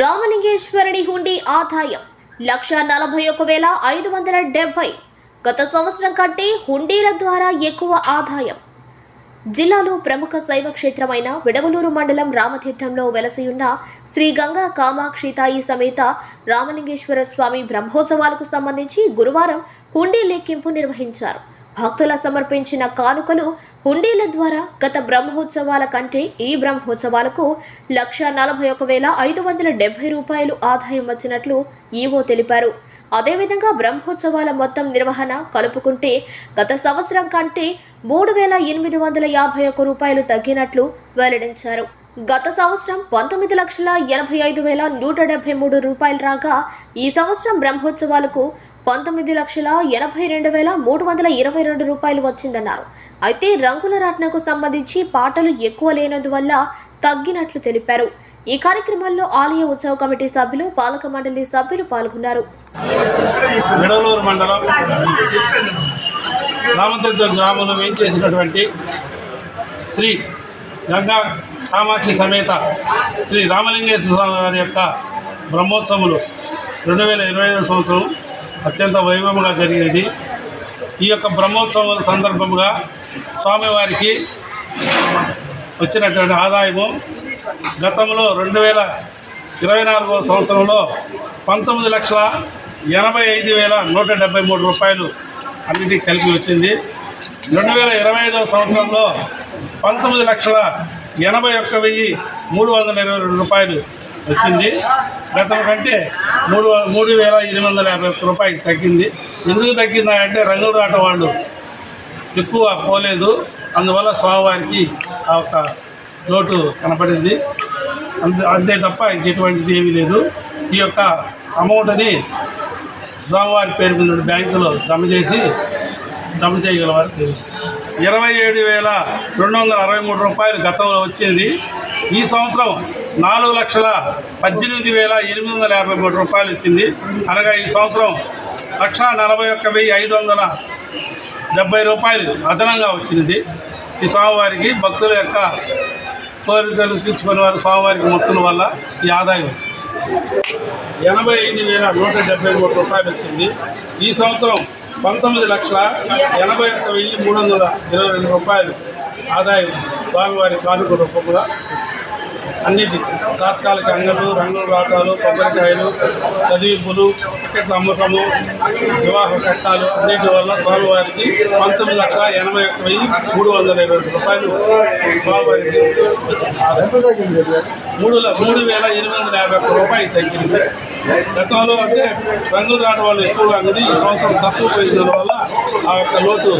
రామలింగేశ్వరుడి హుండీ ఆదాయం లక్ష నలభై ఒక వేల ఐదు వందల డెబ్బై గత సంవత్సరం కంటే హుండీల ద్వారా ఎక్కువ ఆదాయం. జిల్లాలో ప్రముఖ శైవ క్షేత్రమైన విడవలూరు మండలం రామతీర్థంలో వెలసియున్న శ్రీ గంగా కామాక్షి తాయి సమేత రామలింగేశ్వర స్వామి బ్రహ్మోత్సవాలకు సంబంధించి గురువారం హుండీ లెక్కింపు నిర్వహించారు. భక్తుల సమర్పించిన కానుకలు హుండీల ద్వారా గత బ్రహ్మోత్సవాల కంటే ఈ బ్రహ్మోత్సవాలకు లక్ష నలభై ఒక వేల ఐదు వందల డెబ్బై రూపాయలు ఆదాయం వచ్చినట్లు ఈవో తెలిపారు. అదేవిధంగా బ్రహ్మోత్సవాల మొత్తం నిర్వహణ కలుపుకుంటే గత సంవత్సరం కంటే మూడు వేల ఎనిమిది వందల యాభై ఒక్క రూపాయలు తగ్గినట్లు వెల్లడించారు. గత సంవత్సరం పంతొమ్మిది లక్షల ఎనభై ఐదు వేల నూట డెబ్బై మూడు రూపాయలు రాగా ఈ సంవత్సరం బ్రహ్మోత్సవాలకు పంతొమ్మిది లక్షల ఎనభై రెండు వేల మూడు వందల ఇరవై రెండు రూపాయలు వచ్చిందన్నారు. అయితే రంగుల రత్నకు సంబంధించి పాటలు ఎక్కువ లేనందువల్ల తగ్గినట్లు తెలిపారు. ఈ కార్యక్రమంలో ఆలయ ఉత్సవ కమిటీ సభ్యులు పాలక మండలి సభ్యులు పాల్గొన్నారు. గ్రామంలో ఏం చేసినటువంటి శ్రీ గంగా కామాక్షి సమేత శ్రీ రామలింగేశ్వర స్వామి వారి యొక్క బ్రహ్మోత్సవములు రెండు వేల ఇరవై ఐదు సంవత్సరం అత్యంత వైభవంగా జరిగినది. ఈ యొక్క బ్రహ్మోత్సవం సందర్భంగా స్వామివారికి వచ్చినటువంటి ఆదాయము గతంలో రెండు వేల ఇరవై నాలుగవ సంవత్సరంలో పంతొమ్మిది లక్షల ఎనభై ఐదు వేల నూట డెబ్బై మూడు రూపాయలు అన్నిటికీ కలిపి వచ్చింది. రెండు వేల ఇరవై ఐదవ సంవత్సరంలో పంతొమ్మిది లక్షల ఎనభై ఒక్క వెయ్యి మూడు వందల ఇరవై రెండు రూపాయలు వచ్చింది. గతం కంటే మూడు మూడు వేల ఎనిమిది వందల యాభై ఒక్క రూపాయలు తగ్గింది. ఎందుకు తగ్గిందా అంటే రంగులు రాట వాళ్ళు ఎక్కువ పోలేదు. అందువల్ల స్వామివారికి ఆ ఒక లోటు కనపడింది. అంతే అంతే తప్ప ఇంకెటువంటిది ఏమీ లేదు. ఈ యొక్క అమౌంట్ని స్వామివారి పేరు మీద బ్యాంకులో జమ చేసి జమ చేయగలవారు తెలుసు ఇరవై ఏడు వేల రెండు వందల అరవై మూడు రూపాయలు గతంలో వచ్చింది. ఈ సంవత్సరం నాలుగు లక్షల పద్దెనిమిది వేల ఎనిమిది వందల యాభై మూడు రూపాయలు ఇచ్చింది. అనగా ఈ సంవత్సరం లక్ష నలభై ఒక్క వెయ్యి ఐదు వందల డెబ్బై రూపాయలు అదనంగా వచ్చింది. ఈ స్వామివారికి భక్తుల యొక్క కోరికలు తీర్చుకునే వారు స్వామివారికి మొత్తం వల్ల ఈ ఆదాయం వచ్చింది. ఎనభై ఐదు వేల నూట డెబ్బై మూడు రూపాయలు వచ్చింది. ఈ సంవత్సరం పంతొమ్మిది లక్షల ఎనభై ఒక్క వెయ్యి మూడు వందల ఇరవై రెండు రూపాయలు ఆదాయం స్వామివారి కానుక రూపంగా అన్నిటి తాత్కాలిక అంగలు రంగుల రాటాలు కొబ్బరికాయలు చదివింపులు టికెట్ల అమ్మకము వివాహ కట్టాలు అన్నిటి వల్ల స్వామివారికి పంతొమ్మిది లక్షల ఎనభై ఒక్క వెయ్యి మూడు వందల ఇరవై రూపాయలు స్వామివారికి మూడు మూడు వేల ఎనిమిది వందల యాభై ఒక్క రూపాయలు తగ్గింది. గతంలో అంటే రంగులు రాట వాళ్ళు ఎక్కువగా ఉంది. ఈ సంవత్సరం తక్కువ పోయిన వల్ల ఆ యొక్క లోటు